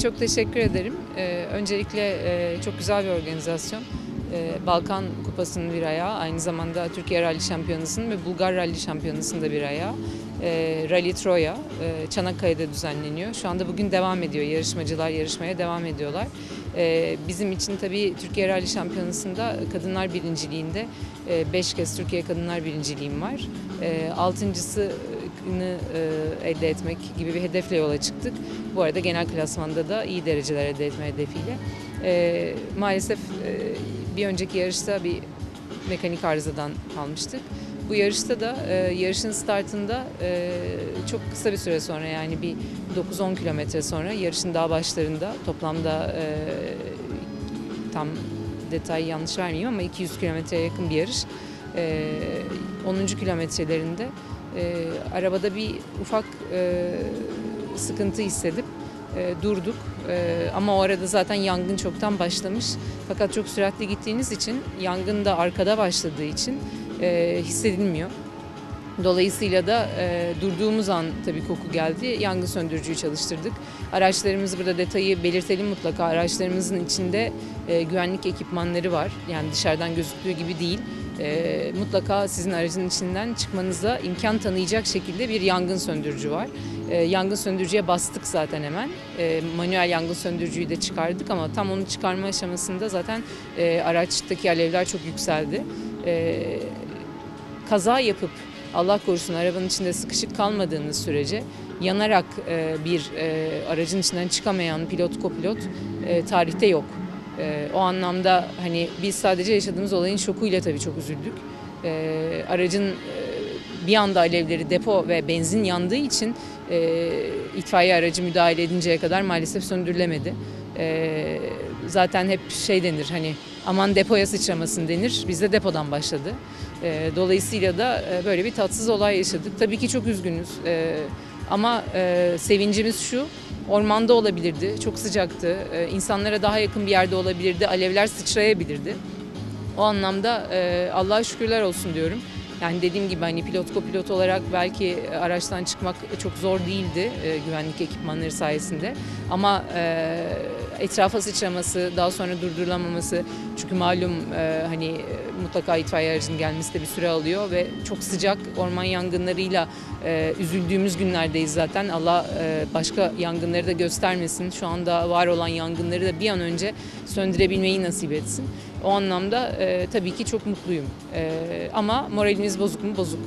çok teşekkür ederim. Ee, öncelikle e, çok güzel bir organizasyon. Ee, Balkan Kupası'nın bir ayağı, aynı zamanda Türkiye Rally Şampiyonası'nın ve Bulgar Rally Şampiyonası'nın da bir ayağı. Ee, Rally Troya, e, Çanakkale'de düzenleniyor. Şu anda bugün devam ediyor, yarışmacılar yarışmaya devam ediyorlar. Ee, bizim için tabii Türkiye Rally Şampiyonası'nda kadınlar birinciliğinde 5 kez Türkiye Kadınlar Birinciliğim var. Ee, Altıncısını e, elde etmek gibi bir hedefle yola çıktık. Bu arada genel klasmanda da iyi dereceler elde etme hedefiyle. Ee, maalesef e, bir önceki yarışta bir mekanik arızadan kalmıştık. Bu yarışta da e, yarışın startında e, çok kısa bir süre sonra yani bir 9-10 kilometre sonra yarışın daha başlarında toplamda e, tam detayı yanlış vermeyeyim ama 200 kilometreye yakın bir yarış. E, 10. kilometrelerinde e, arabada bir ufak e, sıkıntı hissedip e, durduk. E, ama o arada zaten yangın çoktan başlamış. Fakat çok süratli gittiğiniz için yangın da arkada başladığı için e, hissedilmiyor. Dolayısıyla da e, durduğumuz an tabii koku geldi. Yangın söndürücüyü çalıştırdık. Araçlarımız burada detayı belirtelim mutlaka. Araçlarımızın içinde e, güvenlik ekipmanları var. Yani dışarıdan gözüktüğü gibi değil. E, mutlaka sizin aracın içinden çıkmanıza imkan tanıyacak şekilde bir yangın söndürücü var. E, yangın söndürücüye bastık zaten hemen. E, manuel yangın söndürücüyü de çıkardık ama tam onu çıkarma aşamasında zaten e, araçtaki alevler çok yükseldi. E, kaza yapıp Allah korusun arabanın içinde sıkışık kalmadığınız sürece yanarak e, bir e, aracın içinden çıkamayan pilot kopilot e, tarihte yok. E, o anlamda hani biz sadece yaşadığımız olayın şokuyla tabii çok üzüldük. E, aracın e, bir anda alevleri depo ve benzin yandığı için e, itfaiye aracı müdahale edinceye kadar maalesef söndürülemedi. E, zaten hep şey denir hani aman depoya sıçramasın denir. Bizde depodan başladı. E, dolayısıyla da e, böyle bir tatsız olay yaşadık. Tabii ki çok üzgünüz. E, ama e, sevincimiz şu, ormanda olabilirdi, çok sıcaktı. E, insanlara daha yakın bir yerde olabilirdi, alevler sıçrayabilirdi. O anlamda e, Allah'a şükürler olsun diyorum. Yani dediğim gibi hani pilot kopilot olarak belki araçtan çıkmak çok zor değildi e, güvenlik ekipmanları sayesinde. Ama e, etrafa sıçraması, daha sonra durdurulamaması çünkü malum e, hani e, mutlaka itfaiye aracının gelmesi de bir süre alıyor ve çok sıcak orman yangınlarıyla e, üzüldüğümüz günlerdeyiz zaten. Allah e, başka yangınları da göstermesin. Şu anda var olan yangınları da bir an önce söndürebilmeyi nasip etsin. O anlamda e, tabii ki çok mutluyum. E, ama moralimiz bozuk mu? Bozuk.